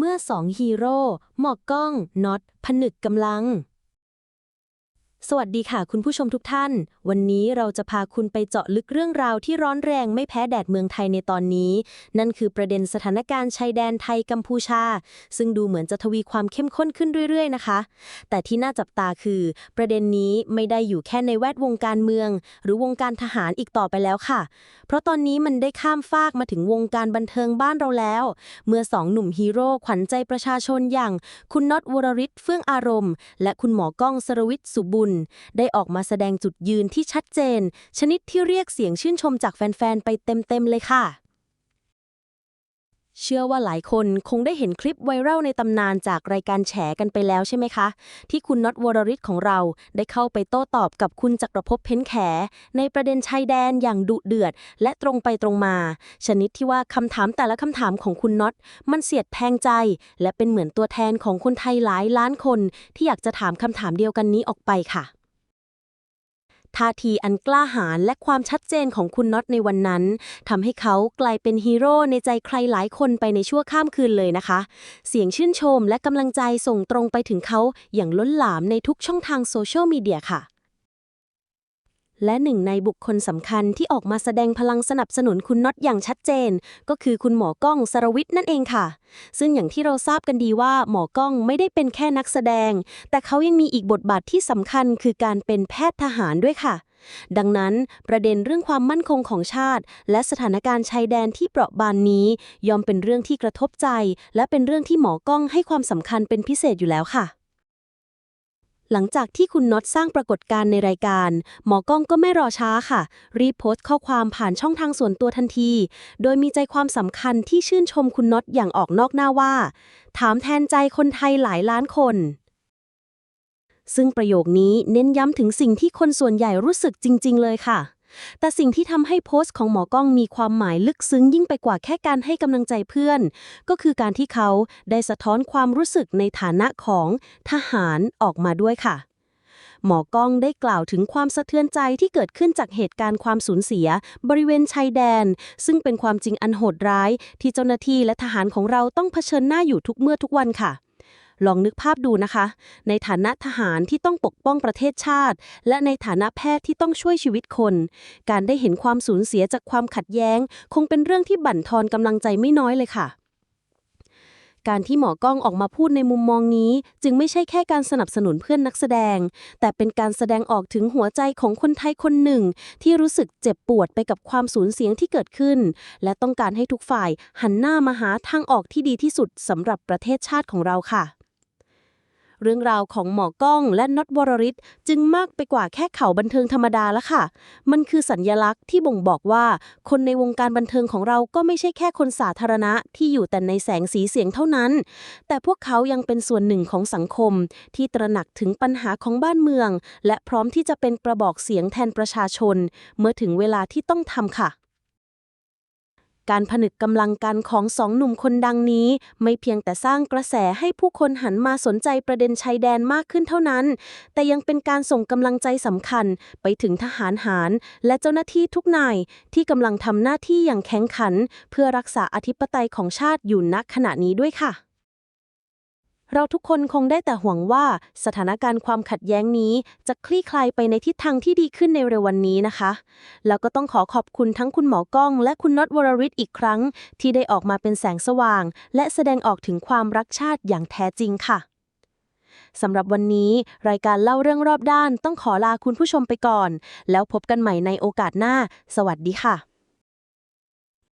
เมื่อสองฮีโร่หมอกกล้องน็อตผนึกกำลัง สวัสดีค่ะคุณผู้ชมทุกท่าน วันนี้เราจะพาคุณไปเจาะลึกเรื่องราวที่ร้อนแรงไม่แพ้แดดเมืองไทยในตอนนี้ นั่นคือประเด็นสถานการณ์ชายแดนไทยกัมพูชา ซึ่งดูเหมือนจะทวีความเข้มข้นขึ้นเรื่อย ๆ นะคะ แต่ที่น่าจับตาคือ ประเด็นนี้ไม่ได้อยู่แค่ในแวดวงการเมือง หรือวงการทหารอีกต่อไปแล้วค่ะ เพราะตอนนี้มันได้ข้ามฟากมาถึงวงการบันเทิงบ้านเราแล้ว เมื่อสองหนุ่มฮีโร่ขวัญใจประชาชนอย่าง คุณน็อตวรริศเฟื่องอารมณ์ และคุณหมอก้องสรวิทย์สุบุญได้ออกมาแสดงจุดยืนที่ชัดเจน ชนิดที่เรียกเสียงชื่นชมจากแฟน ๆ ไปเต็ม ๆ เลยค่ะ เชื่อว่าหลายคนคงได้เห็นคลิปไวรัลในตำนานจากรายการแฉกันไปแล้วใช่ไหมคะ ที่คุณน็อตวรริศของเราได้เข้าไปโต้ตอบกับคุณจักรภพเพ้นแข ในประเด็นชายแดนอย่างดุเดือด และตรงไปตรงมา ชนิดที่ว่าคำถามแต่ละคำถามของคุณน็อตมันเสียดแทงใจ และเป็นเหมือนตัวแทนของคนไทยหลายล้านคน ที่อยากจะถามคำถามเดียวกันนี้ออกไปค่ะ ท่าทีอันกล้าหาญและความชัดเจนของคุณน็อตในวันนั้นทำให้เขากลายเป็นฮีโร่ในใจใครหลายคนไปในชั่วข้ามคืนเลยนะคะ เสียงชื่นชมและกำลังใจส่งตรงไปถึงเขาอย่างล้นหลามในทุกช่องทางโซเชียลมีเดียค่ะ และหนึ่งในบุคคลสำคัญที่ออกมาแสดงพลังสนับสนุนคุณน็อตอย่างชัดเจน ก็คือคุณหมอก้องสรวิทย์นั่นเองค่ะ ซึ่งอย่างที่เราทราบกันดีว่าหมอก้องไม่ได้เป็นแค่นักแสดง แต่เขายังมีอีกบทบาทที่สำคัญคือการเป็นแพทย์ทหารด้วยค่ะ ดังนั้นประเด็นเรื่องความมั่นคงของชาติ และสถานการณ์ชายแดนที่เปราะบางนี้ ยอมเป็นเรื่องที่กระทบใจ และเป็นเรื่องที่หมอก้องให้ความสำคัญเป็นพิเศษอยู่แล้วค่ะ หลังจากที่คุณน็อตสร้างปรากฏการณ์ในรายการ หมอก้องก็ไม่รอช้าค่ะ รีบโพสต์ข้อความผ่านช่องทางส่วนตัวทันที โดยมีใจความสำคัญที่ชื่นชมคุณน็อตอย่างออกนอกหน้าว่า ถามแทนใจคนไทยหลายล้านคน ซึ่งประโยคนี้เน้นย้ำถึงสิ่งที่คนส่วนใหญ่รู้สึกจริง ๆ เลยค่ะ แต่สิ่งที่ทำให้โพสต์ของหมอก้องมีความหมายลึกซึ้งยิ่งไปกว่าแค่การให้กำลังใจเพื่อน ก็คือการที่เขาได้สะท้อนความรู้สึกในฐานะของทหารออกมาด้วยค่ะ หมอก้องได้กล่าวถึงความสะเทือนใจที่เกิดขึ้นจากเหตุการณ์ความสูญเสีย บริเวณชายแดน ซึ่งเป็นความจริงอันโหดร้าย ที่เจ้าหน้าที่และทหารของเราต้องเผชิญหน้าอยู่ทุกเมื่อทุกวันค่ะ ลองนึกภาพดูนะคะ ในฐานะทหารที่ต้องปกป้องประเทศชาติ และในฐานะแพทย์ที่ต้องช่วยชีวิตคน การได้เห็นความสูญเสียจากความขัดแย้ง คงเป็นเรื่องที่บั่นทอนกำลังใจไม่น้อยเลยค่ะการที่หมอกล้องออกมาพูดในมุมมองนี้ จึงไม่ใช่แค่การสนับสนุนเพื่อนนักแสดง แต่เป็นการแสดงออกถึงหัวใจของคนไทยคนหนึ่ง ที่รู้สึกเจ็บปวดไปกับความสูญเสียที่เกิดขึ้น และต้องการให้ทุกฝ่ายหันหน้ามาหาทางออกที่ดีที่สุดสำหรับประเทศชาติของเราค่ะ เรื่องราวของหมอกล้องและน็อตวรริศจึงมากไปกว่าแค่ข่าวบันเทิงธรรมดาล้วค่ะ มันคือสัญญลักษณ์ที่บ่งบอกว่า คนในวงการบันเทิงของเราก็ไม่ใช่แค่คนสาธารณะที่อยู่แต่ในแสงสีเสียงเท่านั้น แต่พวกเขายังเป็นส่วนหนึ่งของสังคม ที่ตระหนักถึงปัญหาของบ้านเมือง และพร้อมที่จะเป็นกระบอกเสียงแทนประชาชน เมื่อถึงเวลาที่ต้องทำค่ะ การผนึกกำลังกันของสองหนุ่มคนดังนี้ ไม่เพียงแต่สร้างกระแสให้ผู้คนหันมาสนใจประเด็นชายแดนมากขึ้นเท่านั้น แต่ยังเป็นการส่งกำลังใจสำคัญไปถึงทหารหาร และเจ้าหน้าที่ทุกนาย ที่กำลังทำหน้าที่อย่างแข็งขัน เพื่อรักษาอธิปไตยของชาติอยู่ณขณะนี้ด้วยค่ะ เราทุกคนคงได้แต่หวังว่าสถานการณ์ความขัดแย้งนี้ จะคลี่คลายไปในทิศทางที่ดีขึ้นในเร็ววันนี้นะคะ แล้วก็ต้องขอขอบคุณทั้งคุณหมอกล้อง และคุณน็อตวรริศอีกครั้ง ที่ได้ออกมาเป็นแสงสว่าง และแสดงออกถึงความรักชาติอย่างแท้จริงค่ะสำหรับวันนี้ รายการเล่าเรื่องรอบด้าน ต้องขอลาคุณผู้ชมไปก่อน แล้วพบกันใหม่ในโอกาสหน้า สวัสดีค่ะ